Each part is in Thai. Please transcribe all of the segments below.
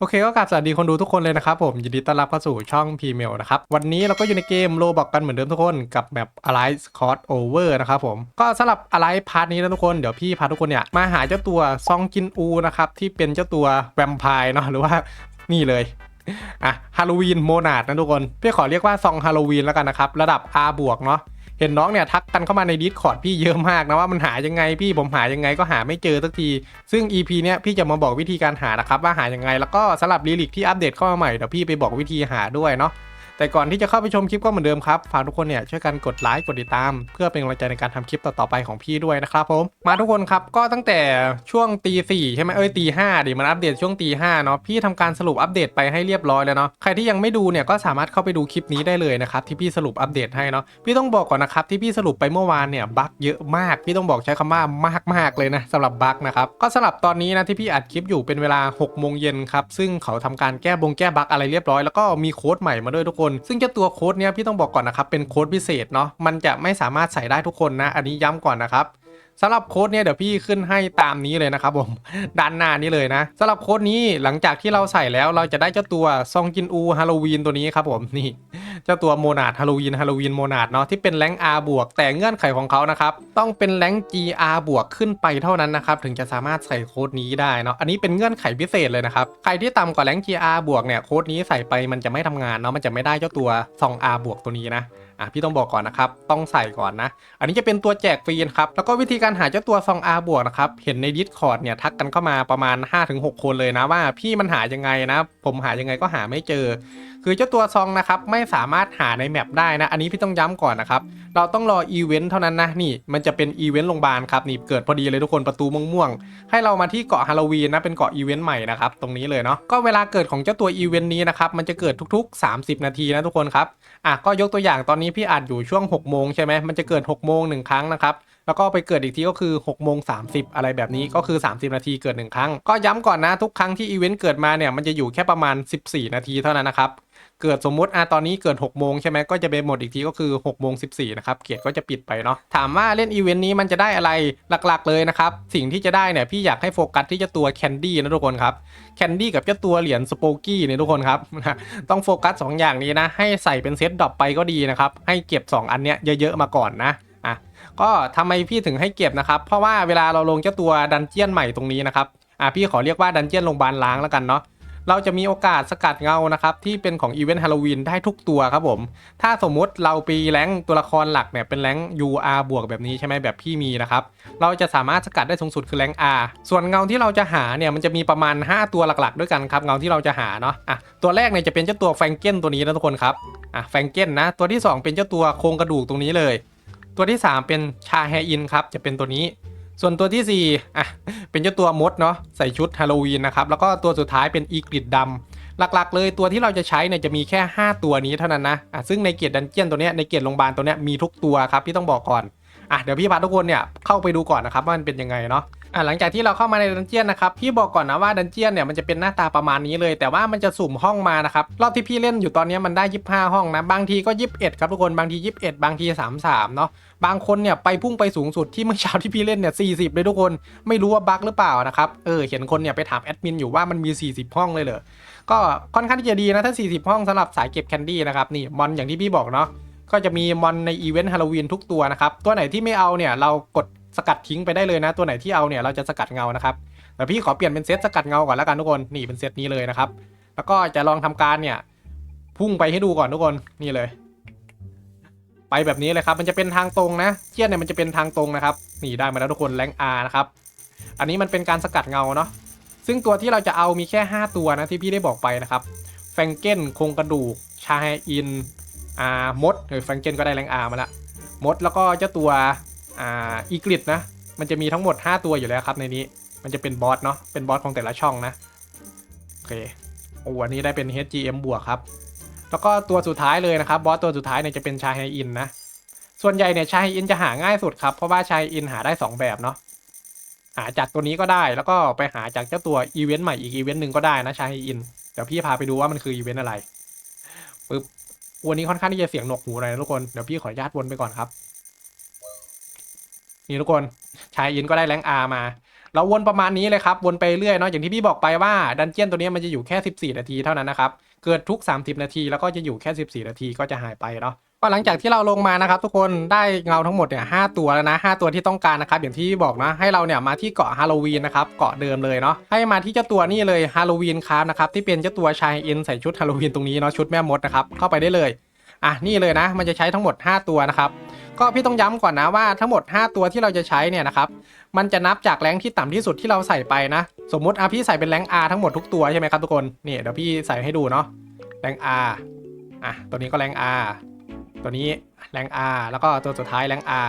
โอเคก็กราบสวัสดีคนดูทุกคนเลยนะครับผม ยินดีต้อนรับเข้าสู่ช่องพีเมลนะครับ วันนี้เราก็อยู่ในเกมโลบอกกันเหมือนเดิมทุกคนกับแบบ Alliance Cross Over นะครับผม ก็สำหรับ Alliance พาร์ทนี้นะทุกคน เดี๋ยวพี่พาทุกคนเนี่ย มาหาเจ้าตัวซองจินอูนะครับ ที่เป็นเจ้าตัวแวมไพร์เนาะหรือว่านี่เลยอะฮาโลวีนโมนาดนะทุกคนพี่ขอเรียกว่าซองฮาโลวีนแล้วกันนะครับ ระดับ R บวกเนาะ เห็นน้องเนี่ยทักกันเข้ามาในดิสคอร์ดพี่เยอะมากนะว่ามันหายังไงพี่ผมหายังไงก็หาไม่เจอสักที ซึ่ง EP เนี้ยพี่จะมาบอกวิธีการหานะครับว่าหายังไง แล้วก็สำหรับลีลิกที่อัปเดตเข้ามาใหม่เดี๋ยวพี่ไปบอกวิธีหาด้วยเนาะ แต่ก่อนที่จะเข้าไปชมคลิปก็เหมือนเดิมครับ ฝากทุกคนเนี่ยช่วยกันกดไลค์กดติดตาม เพื่อเป็นกำลังใจในการทำคลิปต่อๆไปของพี่ด้วยนะครับผมมาทุกคนครับก็ตั้งแต่ช่วงตีสี่ใช่ไหมเอ้ยตีห้าดิมันอัปเดตช่วงตีห้าเนาะพี่ทำการสรุปอัปเดตไปให้เรียบร้อยแล้วเนาะใครที่ยังไม่ดูเนี่ยก็สามารถเข้าไปดูคลิปนี้ได้เลยนะครับที่พี่สรุปอัปเดตให้เนาะพี่ต้องบอกก่อนนะครับที่พี่สรุปไปเมื่อวานเนี่ยบั๊กเยอะมากพี่ต้องบอกใช้คำว่ามากมากเลยนะสำหรับบั๊กนะครับก็สำหรับตอนนี้นะที่พี่อัดคลิปอยู่เป็นเวลา6โมงเย็นครับซึ่งเขาทำการแก้บงแก้บั๊กอะไรเรียบร้อยแล้วก็มีโค้ดใหม่มาด้วยทุกคนซึ่งเจ้าตัวโค้ดเนี้ยพี่ต้องบอกก่อนนะครับเป็นโค้ดพิเศษเนาะมันจะไม่สามารถใส่ได้ทุกคนนะ อันนี้ย้ำก่อนนะครับ สำหรับโค้ดเนี้ยเดี๋ยวพี่ขึ้นให้ตามนี้เลยนะครับผมด้านหน้านี้เลยนะสำหรับโค้ดนี้หลังจากที่เราใส่แล้วเราจะได้เจ้าตัวซองจินอูฮาโลวีนตัวนี้ครับผมนี่เจ้าตัวโมนาดฮาโลวีนฮาโลวีนโมนาดเนาะที่เป็นแรง R บวกแต่เงื่อนไขของเขานะครับต้องเป็นแรง GR บวกขึ้นไปเท่านั้นนะครับถึงจะสามารถใส่โค้ดนี้ได้เนาะอันนี้เป็นเงื่อนไขพิเศษเลยนะครับใครที่ต่ำกว่าแรง GR บวกเนี่ยโค้ดนี้ใส่ไปมันจะไม่ทำงานเนาะมันจะไม่ได้เจ้าตัวซอง R บวกตัวนี้นะ อะพี่ต้องบอกก่อนนะครับ ต้องใส่ก่อนนะ อันนี้จะเป็นตัวแจกฟรีนะครับ แล้วก็วิธีการหาเจ้าตัวซอง R บวกนะครับ เห็นใน Discord เนี่ยทักกันเข้ามาประมาณ 5-6 คนเลยนะว่าพี่มันหายังไงนะ ผมหายังไงก็หาไม่เจอ คือเจ้าตัวซองนะครับไม่สามารถหาในแมปได้นะ อันนี้พี่ต้องย้ำก่อนนะครับ เราต้องรออีเวนต์เท่านั้นนะ นี่มันจะเป็นอีเวนต์โรงพยาบาลครับ นี่เกิดพอดีเลยทุกคนประตูม่วงๆ ให้เรามาที่เกาะฮาโลวีนนะ เป็นเกาะอีเวนต์ใหม่นะครับ ตรงนี้เลยเนาะ ก็เวลาเกิดของเจ้าตัวอีเวนต์นี้นะครับ มันจะเกิดทุกๆ 30 นาทีนะทุกคนครับ อะก็ยกตัวอย่างตอนนี้พี่อัดอยู่ช่วง6โมงใช่ไหมมันจะเกิด6โมงหนึ่งครั้งนะครับแล้วก็ไปเกิดอีกทีก็คือ6โมง30อะไรแบบนี้ก็คือ 30 นาทีเกิด 1 ครั้ง ก็ย้ำก่อนนะทุกครั้งที่อีเวนต์เกิดมาเนี่ยมันจะอยู่แค่ประมาณ 14 นาทีเท่านั้นนะครับ เกิดสมมุติอะตอนนี้เกิด6โมงใช่ไหมก็จะไปหมดอีกทีก็คือ6โมง14นะครับเกียรติก็จะปิดไปเนาะถามว่าเล่นอีเวนต์นี้มันจะได้อะไรหลักๆเลยนะครับสิ่งที่จะได้เนี่ยพี่อยากให้โฟกัสที่เจ้าตัวแคนดี้นะทุกคนครับแคนดี้กับเจ้าตัวเหรียญสโปกี้เนี่ยทุกคนครับต้องโฟกัส 2 อย่างนี้นะให้ใส่เป็นเซตดรอปไปก็ดีนะครับให้เก็บ 2 อันเนี้ยเยอะๆมาก่อนนะอะก็ทำไมพี่ถึงให้เก็บนะครับ เพราะว่าเวลาเราลงเจ้าตัวดันเจียนใหม่ตรงนี้นะครับอะพี่ขอเรียกว่าดันเจียนโรงพยาบาลล้างแล้วกันเนาะ เราจะมีโอกาสสกัดเงานะครับที่เป็นของอีเวนต์ฮาโลวีนได้ทุกตัวครับผม ถ้าสมมุติเราปีแรงตัวละครหลักเนี่ยเป็นแรง UR บวกแบบนี้ใช่ไหมแบบพี่มีนะครับ เราจะสามารถสกัดได้สูงสุดคือแรง R ส่วนเงาที่เราจะหาเนี่ยมันจะมีประมาณ 5 ตัวหลักๆ ด้วยกันครับเงาที่เราจะหาเนาะอะตัวแรกเนี่ยจะเป็นเจ้าตัวแฟงเก้นตัวนี้นะทุกคนครับอะแฟงเก้นนะตัวที่ 2 เป็นเจ้าตัวโครงกระดูกตรงนี้เลย ตัวที่ 3 เป็นชาแฮอินครับจะเป็นตัวนี้ส่วนตัวที่4อะ เป็นเจ้าตัวมดเนาะใส่ชุดฮาโลวีนนะครับแล้วก็ตัวสุดท้ายเป็นอีกริดดำหลักๆ เลยตัวที่เราจะใช้เนี่ยจะมีแค่ 5 ตัวนี้เท่านั้นนะอะซึ่งในเกียรดันเจียนตัวเนี้ยในเกียรโรงพยาบาลตัวเนี้ยมีทุกตัวครับที่ต้องบอกก่อน อะเดี๋ยวพี่พาทุกคนเนี่ยเข้าไปดูก่อนนะครับว่ามันเป็นยังไงเนาะอะหลังจากที่เราเข้ามาในดันเจียนนะครับพี่บอกก่อนนะว่าดันเจียนเนี่ยมันจะเป็นหน้าตาประมาณนี้เลย แต่ว่ามันจะสุ่มห้องมานะครับรอบที่พี่เล่นอยู่ตอนนี้มันได้ 25 ห้องนะบางทีก็ 21 ครับทุกคนบางที 21 บางที 33 เนาะบางคนเนี่ยไปพุ่งไปสูงสุดที่เมื่อเช้าที่พี่เล่นเนี่ย40 เลยทุกคนไม่รู้ว่าบั๊กหรือเปล่านะครับเออเห็นคนเนี่ยไปถามแอดมินอยู่ว่ามันมี 40 ห้องเลยเหรอก็ค่อนข้างที่จะดีนะถ้า 40 ห้องสำหรับสายเก็บแคนดี้นะครับนี่มอนอย่างที่พี่บอกเนาะ ก็จะมีมอนในอีเวนต์ฮาโลวีนทุกตัวนะครับ ตัวไหนที่ไม่เอาเนี่ยเรากดสกัดทิ้งไปได้เลยนะ ตัวไหนที่เอาเนี่ยเราจะสกัดเงานะครับแต่พี่ขอเปลี่ยนเป็นเซตสกัดเงาก่อนแล้วกันทุกคนนี่เป็นเซตนี้เลยนะครับ แล้วก็จะลองทำการเนี่ย พุ่งไปให้ดูก่อนทุกคนนี่เลย ไปแบบนี้เลยครับ มันจะเป็นทางตรงนะเจียนเนี่ยมันจะเป็นทางตรงนะครับนี่ได้มาแล้วทุกคนแรงอานะครับอันนี้มันเป็นการสกัดเงาเนาะซึ่งตัวที่เราจะเอามีแค่ 5 ตัวนะที่พี่ได้บอกไปนะครับแฟงเกนโครงกระดูกชาแฮอิน อ่ามดเออแฟงเกนก็ได้แรงอามาละมดแล้วก็เจ้าตัวอ่าอีกริดนะ มันจะมีทั้งหมด 5 ตัวอยู่แล้วครับในนี้ มันจะเป็นบอสเนาะเป็นบอสของแต่ละช่องนะโอเคโอ้อันนี้ได้เป็น HGM บวกครับ แล้วก็ตัวสุดท้ายเลยนะครับบอสตัวสุดท้ายเนี่ยจะเป็นชาไฮอินนะส่วนใหญ่เนี่ยชาไฮอินจะหาง่ายสุดครับเพราะว่าชาไฮอินหาได้ 2 แบบเนาะหาจากตัวนี้ก็ได้แล้วก็ไปหาจากเจ้าตัวอีเวนต์ใหม่อีกอีเวนต์หนึ่งก็ได้นะชาไฮอินเดี๋ยวพี่พาไปดูว่ามันคืออีเวนต์อะไรปึ๊บ วันนี้ค่อนข้างที่จะเสียงหนกหูหน่อยนะทุกคน เดี๋ยวพี่ขออนุญาตวนไปก่อนครับ นี่ทุกคน ชายอินก็ได้แรงอามา เราวนประมาณนี้เลยครับ วนไปเรื่อยเนาะ อย่างที่พี่บอกไปว่าดันเจียนตัวนี้มันจะอยู่แค่ 14 นาทีเท่านั้นนะครับ เกิดทุก 30 นาทีแล้วก็จะอยู่แค่ 14 นาทีก็จะหายไปเนาะ ก็หลังจากที่เราลงมานะครับ ทุกคนได้เงาทั้งหมดเนี่ยหตัวแล้วนะ5ตัวที่ต้องการนะครับอย่างที่บอกนะให้เราเนี่ยมาที่เกาะฮาโลวีนนะครับเกาะเดิมเลยเนาะให้มาที่เจ้าตัวนี่เลยฮาโลวีนครับนะครับที่เป็นเจ้าตัวชายเอ็นใส่ชุดฮาโลวีนตรงนี้เนาะชุดแม่มดนะครับเข้าไปได้เลยอะนี่เลยนะ มันจะใช้ทั้งหมด 5 ตัวนะครับก็พี่ต้องย้ำก่อนนะว่าทั้งหมด 5 ตัวที่เราจะใช้เนี่ยนะครับมันจะนับจากแรงที่ต่ำที่สุดที่เราใส่ไปนะ สมมุติอะพี่ใส่เป็นแรง R ทั้งหมดทุกตัวใช่ไหมครับทุกคนนี่เดี๋ยวพี่ใส่ให้ดูเนาะแรง R อะตัวนี้ก็แรง R ตัวนี้แรง R แล้วก็ตัวสุดท้ายแรง R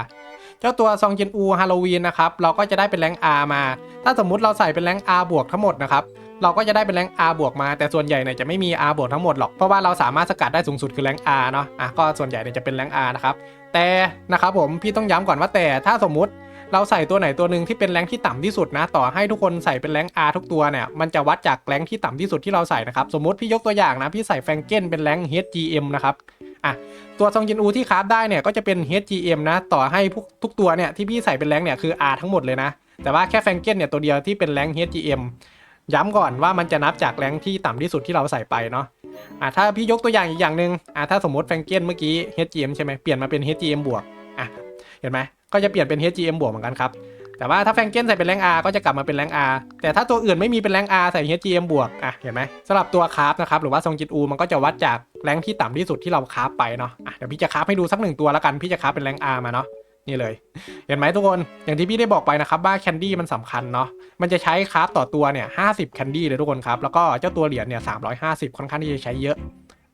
เจ้าตัวซองเจนอูฮาโลวีนนะครับเราก็จะได้เป็นแรง R มา ถ้าสมมุติเราใส่เป็นแรง R บวกทั้งหมดนะครับเราก็จะได้เป็นแรง R บวกมา แต่ส่วนใหญ่เนี่ยจะไม่มี R บวกทั้งหมดหรอก เพราะว่าเราสามารถสกัดได้สูงสุดคือแรง R เนาะอะก็ส่วนใหญ่เนี่ยจะเป็นแรง R นะครับแต่นะครับผมพี่ต้องย้ำก่อนว่าแต่ถ้าสมมุติเราใส่ตัวไหนตัวหนึ่งที่เป็นแรงที่ต่ำที่สุดนะ ต่อให้ทุกคนใส่เป็นแรง R ทุกตัวเนี่ยมันจะวัดจากแรงที่ต่ำที่สุดที่เราใส่นะครับสมมติพี่ยกตัวอย่างนะพี่ใส่แฟงเก้นเป็นแรง HGM นะครับ อะตัวซองจินอูที่คราฟได้เนี่ยก็จะเป็น HGM นะ ต่อให้พวกทุกตัวเนี่ยที่พี่ใส่เป็นแรงเนี่ยคือ R ทั้งหมดเลยนะ แต่ว่าแค่แฟงเก้นเนี่ยตัวเดียวที่เป็นแรง HGM ย้ำก่อนว่ามันจะนับจากแรงที่ต่ำที่สุดที่เราใส่ไปเนาะอะถ้าพี่ยกตัวอย่างอีกอย่างหนึ่งอะถ้าสมมติแฟงเก้นเมื่อกี้ HGM ใช่ไหมเปลี่ยนมาเป็น HGM บวกอะเห็นไหมก็จะเปลี่ยนเป็น HGM บวกเหมือนกันครับ แต่ว่าถ้าแฟงเกนใส่เป็นแรง R ก็จะกลับมาเป็นแรง R แต่ถ้าตัวอื่นไม่มีเป็นแรง R ใส่ HGM บวกอะเห็นไหมสำหรับตัวคราฟนะครับหรือว่าทรงจิตอูมันก็จะวัดจากแรงที่ต่ำที่สุดที่เราคราฟไปเนาะอะเดี๋ยวพี่จะคราฟให้ดูสักหนึ่งตัวแล้วกันพี่จะคราฟเป็นแรง R มาเนาะนี่เลย เห็นไหมทุกคนอย่างที่พี่ได้บอกไปนะครับว่าแคนดี้มันสำคัญเนาะมันจะใช้คราฟต่อตัวเนี่ยห้าสิบแคนดี้เลยทุกคนครับแล้วก็เจ้าตัวเหรียญเนี่ยสามร้อยห้าสิบค่อนข้างที่จะใช้เยอะ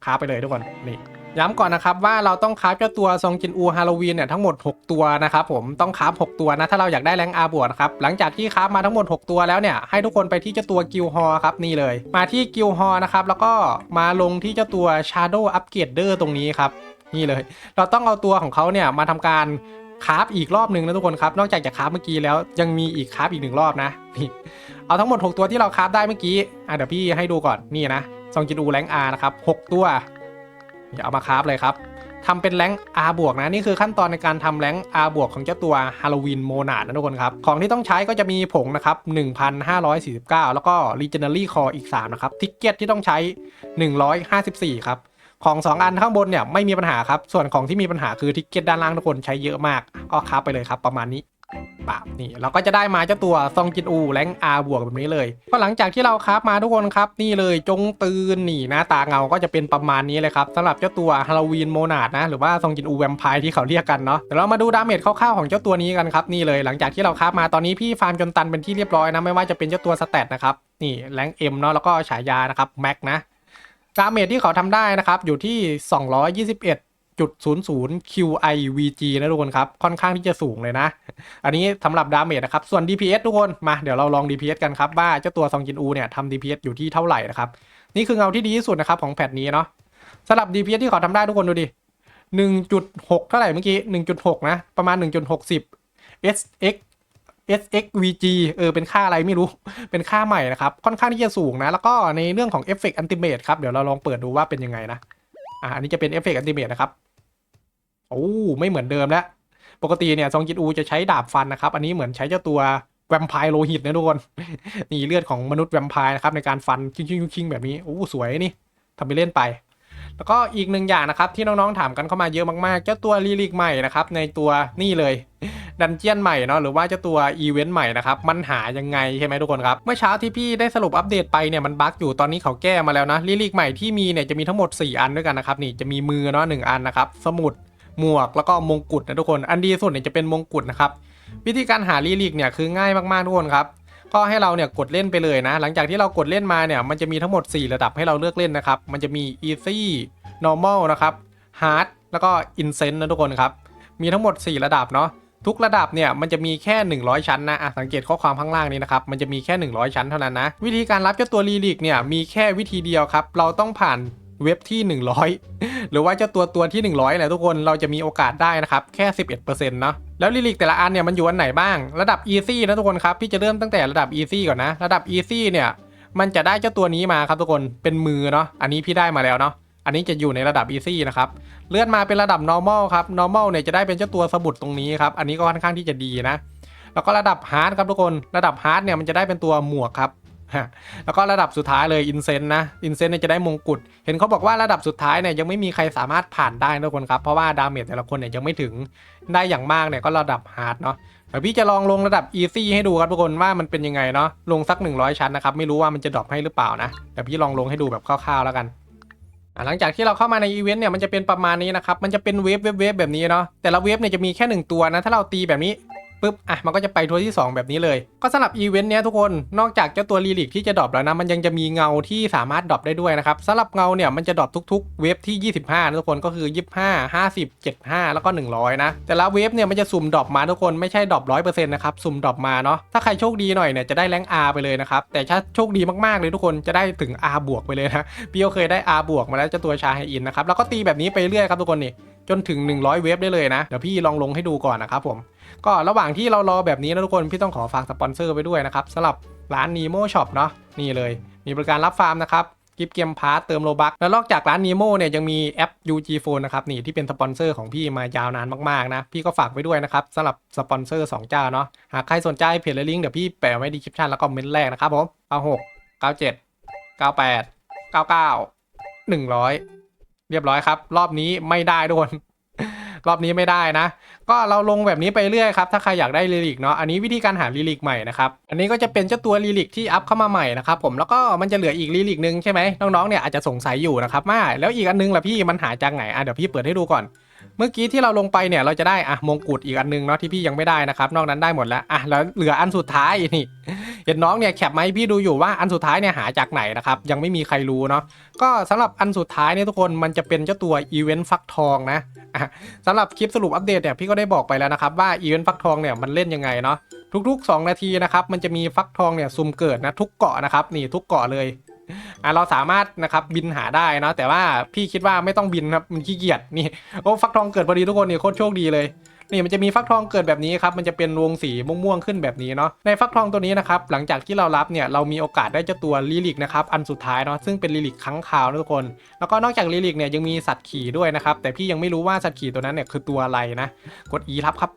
คราฟไปเลยทุกคนนี่ ย้ำก่อนนะครับว่าเราต้องคราฟเจ้าตัวซองจินอูฮาโลวีนเนี่ยทั้งหมด 6 ตัวนะครับผมต้องคราฟ6ตัวนะถ้าเราอยากได้แรงอาบวกนะครับหลังจากที่คราฟมาทั้งหมด 6 ตัวแล้วเนี่ยให้ทุกคนไปที่เจ้าตัวกิลฮอครับนี่เลย มาที่กิลฮอนะครับแล้วก็มาลงที่เจ้าตัว Shadow Upgrader ตรงนี้ครับนี่เลย เราต้องเอาตัวของเขาเนี่ยมาทำการคราฟอีกรอบหนึ่งนะทุกคนครับนอกจากจะคราฟเมื่อกี้แล้วยังมีอีกคราฟอีกหนึ่งรอบนะนี่เอาทั้งหมด 6 ตัวที่เราคราฟได้เมื่อกี้อะเดี๋ยวพี่ให้ดูก่อนนี่นะซองจินอูแรงอานะครับ6ตัว อย่าเอามาคราฟเลยครับทำเป็นแรงค์ R บวกนะนี่คือขั้นตอนในการทำแรงค์ R บวกของเจ้าตัวฮาโลวีนโมนาดนะทุกคนครับของที่ต้องใช้ก็จะมีผงนะครับ 1,549 แล้วก็ Legendary Core อีก 3 นะครับ ทิกเก็ตที่ต้องใช้ 154 ครับของ 2 อันข้างบนเนี่ยไม่มีปัญหาครับ ส่วนของที่มีปัญหาคือทิกเก็ตด้านล่างทุกคนใช้เยอะมากก็คราฟไปเลยครับประมาณนี้ ปาบนี่เราก็จะได้มาเจ้าตัวซองจินอูแรงอาบวกแบบนี้เลยก็หลังจากที่เราคราฟมาทุกคนครับนี่เลยจงตื่นนี่หน้าตาเงาก็จะเป็นประมาณนี้เลยครับสำหรับเจ้าตัวฮาโลวีนโมนาดนะหรือว่าซองจินอูแวมไพร์ที่เขาเรียกกันเนาะเดี๋ยวเรามาดูดาเมจคร่าวๆของเจ้าตัวนี้กันครับนี่เลยหลังจากที่เราคราฟมาตอนนี้พี่ฟาร์มจนตันเป็นที่เรียบร้อยนะไม่ว่าจะเป็นเจ้าตัวสเตตนะครับนี่แรงเอ็มเนาะแล้วก็ฉายานะครับแม็กนะดาเมจที่เขาทำได้นะครับอยู่ที่ 221.00 QIVG นะทุกคนครับ ค่อนข้างที่จะสูงเลยนะ อันนี้สำหรับดาเมจนะครับ ส่วน DPS ทุกคนมาเดี๋ยวเราลอง DPS กันครับ ว่าเจ้าตัวซองจินอูเนี่ยทำ DPS อยู่ที่เท่าไหร่นะครับ นี่คือเงาที่ดีที่สุดนะครับของแพทนี้เนาะสำหรับ DPS ที่เขาทำได้ทุกคนดูดิ 1.6 เท่าไหร่เมื่อกี้ 1.6 นะ ประมาณ 1.60 SX SXVG เออ เป็นค่าอะไรไม่รู้ เป็นค่าใหม่นะครับ ค่อนข้างที่จะสูงนะ แล้วก็ในเรื่องของเอฟเฟกต์อันติเมตครับ เดี๋ยวเราลองเปิดดูว่าเป็นยังไงนะ อ่าอันนี้จะเป็นเอฟเฟกต์อันติเมตนะครับ โอ้ไม่เหมือนเดิมแล้ว ปกติเนี่ยซองจิตอูจะใช้ดาบฟันนะครับ อันนี้เหมือนใช้เจ้าตัวแวมไพร์โลหิตนะทุกคน นี่เลือดของมนุษย์แวมไพร์นะครับในการฟันชิงชิงชิงแบบนี้ โอ้สวยนี่ทำไปเล่นไป แล้วก็อีกหนึ่งอย่างนะครับ ที่น้องๆถามกันเข้ามาเยอะมากๆ เจ้าตัวลีลิกใหม่นะครับในตัวนี่เลยดันเจียนใหม่เนาะหรือว่าเจ้าตัวอีเวนต์ใหม่นะครับ มันหายังไงใช่ไหมทุกคนครับ เมื่อเช้าที่พี่ได้สรุปอัปเดตไปเนี่ยมันบั๊กอยู่ตอนนี้เขาแก้มาแล้วนะลิลิกใหม่ที่มีเนี่ยจะมีทั้งหมด 4 อันด้วยกันนะครับนี่จะมีมือเนาะหนึ่งอันนะครับสมุด หมวกแล้วก็มงกุฎนะทุกคน อันดีสุดเนี่ยจะเป็นมงกุฎนะครับวิธีการหาลิลิกเนี่ยคือง่ายมากๆทุกคนครับก็ให้เราเนี่ยกดเล่นไปเลยนะ หลังจากที่เรากดเล่นมาเนี่ยมันจะมีทั้งหมด 4 ระดับให้เราเลือกเล่นนะครับ มันจะมี easy normal นะครับ hard แล้วก็ insane นะทุกคนครับ มีทั้งหมด 4 ระดับเนาะทุกระดับเนี่ยมันจะมีแค่ 100 ชั้นนะอะสังเกตข้อความข้างล่างนี้นะครับ มันจะมีแค่ 100 ชั้นเท่านั้นนะ วิธีการรับเจ้าตัวลีลิกเนี่ยมีแค่วิธีเดียวครับ เราต้องผ่าน เว็บที่ 100 หรือว่าเจ้าตัวตัวที่ 100แหละทุกคนเราจะมีโอกาสได้นะครับแค่ 11%เนาะแล้วลีลิกแต่ละอันเนี่ยมันอยู่อันไหนบ้างระดับ easy นะทุกคนครับพี่จะเริ่มตั้งแต่ระดับ easy ก่อนนะ ระดับ easy เนี่ยมันจะได้เจ้าตัวนี้มาครับทุกคนเป็นมือเนาะอันนี้พี่ได้มาแล้วเนาะอันนี้จะอยู่ในระดับ easy นะครับ เลื่อนมาเป็นระดับ normal ครับ normal เนี่ยจะได้เป็นเจ้าตัวสมุดตรงนี้ครับ อันนี้ก็ค่อนข้างที่จะดีนะ แล้วก็ระดับฮาร์ดครับทุกคน ระดับฮาร์ดเนี่ยมันจะได้เป็นตัวหมวกครับ แล้วก็ระดับสุดท้ายเลยอินเซนนะอินเซนเนี่ยจะได้มงกุฎเห็นเขาบอกว่าระดับสุดท้ายเนี่ยยังไม่มีใครสามารถผ่านได้นะทุกคนครับเพราะว่าดาเมจแต่ละคนเนี่ยยังไม่ถึงได้อย่างมากเนี่ยก็ระดับฮาร์ดเนาะเดี๋ยวพี่จะลองลงระดับอีซี่ให้ดูครับทุกคนว่ามันเป็นยังไงเนาะลงสัก 100 ชั้นนะครับไม่รู้ว่ามันจะดรอปให้หรือเปล่านะเดี๋ยวพี่ลองลงให้ดูแบบคร่าวๆแล้วกันหลังจากที่เราเข้ามาในอีเวนต์เนี่ยมันจะเป็นประมาณนี้นะครับมันจะเป็นเวฟเวฟเวฟแบบนี้เนาะแต่ละเวฟเนี่ยจะมีแค่หนึ่งตัวนะถ้าเราตีแบบนี้ ปุ๊บอะมันก็จะไปทัวร์ที่ 2 แบบนี้เลย ก็สำหรับอีเวนต์เนี้ยทุกคนนอกจากเจ้าตัวลีลิกที่จะดรอปแล้วนะมันยังจะมีเงาที่สามารถดรอปได้ด้วยนะครับสำหรับเงาเนี่ยมันจะดรอปทุก ๆ เวฟที่ 25นะทุกคนก็คือ 25 50 75 แล้วก็ 100 นะ แต่ละเวฟเนี่ยมันจะสุ่มดรอปมาทุกคนไม่ใช่ดรอป100%นะครับสุ่มดรอปมาเนาะถ้าใครโชคดีหน่อยเนี่ยจะได้แรง R ไปเลยนะครับแต่ถ้าโชคดีมากๆเลยทุกคนจะได้ถึง R บวกไปเลยนะพี่ก็เคยได้ R บวกมาแล้วเจ้าตัวชาไฮอินนะครับแล้วก็ตีแบบนี้ไปเรื่อยครับทุกคนนี่จนถึง 100 เวฟได้เลยนะ เดี๋ยวพี่ลองลงให้ดูก่อนนะครับผม ก็ระหว่างที่เรารอแบบนี้นะทุกคนพี่ต้องขอฝากสปอนเซอร์ไปด้วยนะครับสำหรับร้าน Nemo Shop เนาะนี่เลย มีบริการรับฟาร์มนะครับกิฟต์เกมพาร์ตเติมโลบักแล้วนอกจากร้าน Nemo เนี่ยยังมีแอป UG Phone นะครับนี่ที่เป็นสปอนเซอร์ของพี่มายาวนานมากๆนะพี่ก็ฝากไว้ด้วยนะครับสำหรับสปอนเซอร์2เจ้าเนาะหากใครสนใจเพจและลิงก์เดี๋ยวพี่แปะไว้ดีคริปชันแล้วก็เมนต์แรกนะครับผม96 97 98 99 100เรียบร้อยครับ รอบนี้ไม่ได้ทุกคน รอบนี้ไม่ได้นะ ก็เราลงแบบนี้ไปเรื่อยครับ ถ้าใครอยากได้ลีลิกเนาะ อันนี้วิธีการหาลีลิกใหม่นะครับ อันนี้ก็จะเป็นเจ้าตัวลีลิกที่อัพเข้ามาใหม่นะครับผม แล้วก็มันจะเหลืออีกลีลิกนึงใช่ไหมน้องๆเนี่ยอาจจะสงสัยอยู่นะครับมาแล้วอีกอันนึงล่ะพี่มันหาจากไหนอะเดี๋ยวพี่เปิดให้ดูก่อน มื่อกี้ที่เราลงไปเนี่ยเราจะได้อะมงกุฎอีกอันนึงเนาะที่พี่ยังไม่ได้นะครับ นอกนั้นได้หมดแล้วอะแล้วเหลืออันสุดท้ายนี่ เห็นน้องเนี่ยแคปมาให้พี่ดูอยู่ว่าอันสุดท้ายเนี่ยหาจากไหนนะครับยังไม่มีใครรู้เนาะก็สำหรับอันสุดท้ายเนี่ยทุกคนมันจะเป็นเจ้าตัวอีเวนต์ฟักทองนะอะสำหรับคลิปสรุปอัปเดตเนี่ยพี่ก็ได้บอกไปแล้วนะครับว่าอีเวนต์ฟักทองเนี่ยมันเล่นยังไงเนาะทุกๆ 2 นาทีนะครับมันจะมีฟักทองเนี่ยซุ่มเกิดนะทุกเกาะนะครับนี่ทุกเกาะเลย อะเราสามารถนะครับบินหาได้เนาะแต่ว่าพี่คิดว่าไม่ต้องบินครับมันขี้เกียจนี่โอ้ฟักทองเกิดพอดีทุกคนนี่โคตรโชคดีเลยนี่มันจะมีฟักทองเกิดแบบนี้ครับมันจะเป็นวงสีม่วงๆขึ้นแบบนี้เนาะในฟักทองตัวนี้นะครับหลังจากที่เรารับเนี่ยเรามีโอกาสได้เจ้าตัวลิลิกนะครับอันสุดท้ายเนาะซึ่งเป็นลิลิกครั้งคราวนะทุกคน แล้วก็นอกจากลิลิกเนี่ยยังมีสัตว์ขี่ด้วยนะครับแต่พี่ยังไม่รู้ว่าสัตว์ขี่ตัวนั้นเนี่ยคือตัวอะไรนะ กด E รับครับ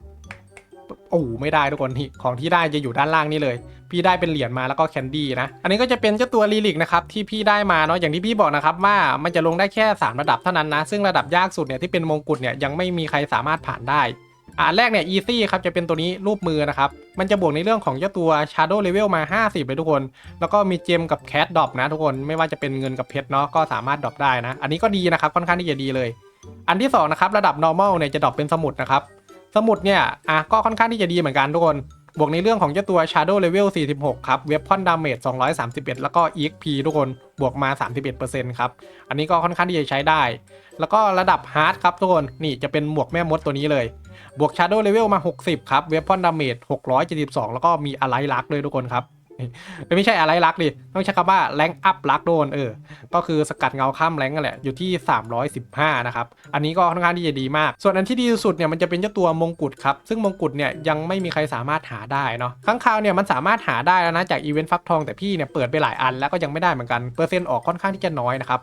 โอ้ไม่ได้ทุกคนนี่ของที่ได้จะอยู่ด้านล่างนี่เลย พี่ได้เป็นเหรียญมาแล้วก็แคนดี้นะ อันนี้ก็จะเป็นเจ้าตัวลิลิกนะครับที่พี่ได้มาเนาะอย่างที่พี่บอกนะครับว่ามันจะลงได้แค่ 3 ระดับเท่านั้นนะ ซึ่งระดับยากสุดเนี่ยที่เป็นมงกุฎเนี่ยยังไม่มีใครสามารถผ่านได้อ่าแรกเนี่ย easy ครับจะเป็นตัวนี้รูปมือนะครับ มันจะบวกในเรื่องของเจ้าตัว shadow level มา 50 เลยทุกคน แล้วก็มีเจมกับแคทดรอปนะทุกคนไม่ว่าจะเป็นเงินกับเพชรเนาะก็สามารถดรอปได้นะ อันนี้ก็ดีนะครับค่อนข้างที่จะดีเลย อันที่สองนะครับระดับ normal เนี่ยจะดรอปเป็นสมุดนะครับสมุดเนี่ยอะก็ค่อนข้างที่จะดีเหมือนกันทุกคน บวกในเรื่องของเจ้าตัว shadow level 46 ครับ weapon damage 231 แล้วก็ exp ทุกคน บวกมา 31%ครับ อันนี้ก็ค่อนข้างที่จะใช้ได้ แล้วก็ระดับ hard ครับทุกคน นี่จะเป็นหมวกแม่มดตัวนี้เลย บวก Shadow Level มา 60 ครับ Weapon Damage 672 แล้วก็มีอะไรลักเลยทุกคนครับ ไม่ใช่อะไรลักดิ ต้องใช้คำว่าแรงอัพลักโดนเออ ก็คือสกัดเงาข้ามแรงกันแหละ อยู่ที่ 315 นะครับ อันนี้ก็ค่อนข้างที่จะดีมาก ส่วนอันที่ดีสุดเนี่ยมันจะเป็นเจ้าตัวมงกุฎครับ ซึ่งมงกุฎเนี่ยยังไม่มีใครสามารถหาได้เนาะข้างคาวเนี่ยมันสามารถหาได้แล้วนะจากอีเวนต์ฟักทองแต่พี่เนี่ยเปิดไปหลายอันแล้วก็ยังไม่ได้เหมือนกัน เปอร์เซ็นต์ออกค่อนข้างที่จะน้อยนะครับ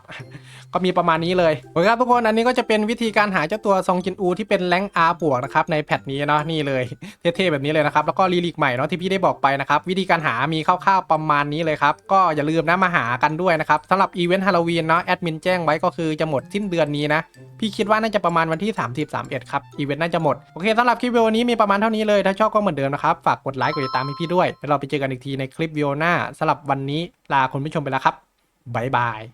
ก็มีประมาณนี้เลยโอเคครับทุกคน อันนี้ก็จะเป็นวิธีการหาเจ้าตัวซองจินอูที่เป็นแรงอาบวกนะครับในแพทนี้เนาะนี่เลยเท่ๆแบบนี้เลยนะครับแล้วก็รีลิกใหม่เนาะที่พี่ได้บอกไปนะครับวิธีการหามีคร่าวๆประมาณนี้เลยครับ ก็อย่าลืมนะมาหากันด้วยนะครับสำหรับอีเวนต์ฮาโลวีนเนาะแอดมินแจ้งไว้ก็คือจะหมดสิ้นเดือนนี้นะ พี่คิดว่าน่าจะประมาณวันที่ 30 31ครับอีเวนต์น่าจะหมด โอเคสำหรับคลิปวิดีโอนี้มีประมาณเท่านี้เลยถ้าชอบก็เหมือนเดิมนะครับฝากกดไลค์กดติดตามให้พี่ด้วยแล้วเราไปเจอกันอีกทีในคลิปวิดีโอหน้าสำหรับวันนี้ลาคุณผู้ชมไปแล้วครับบ๊ายบาย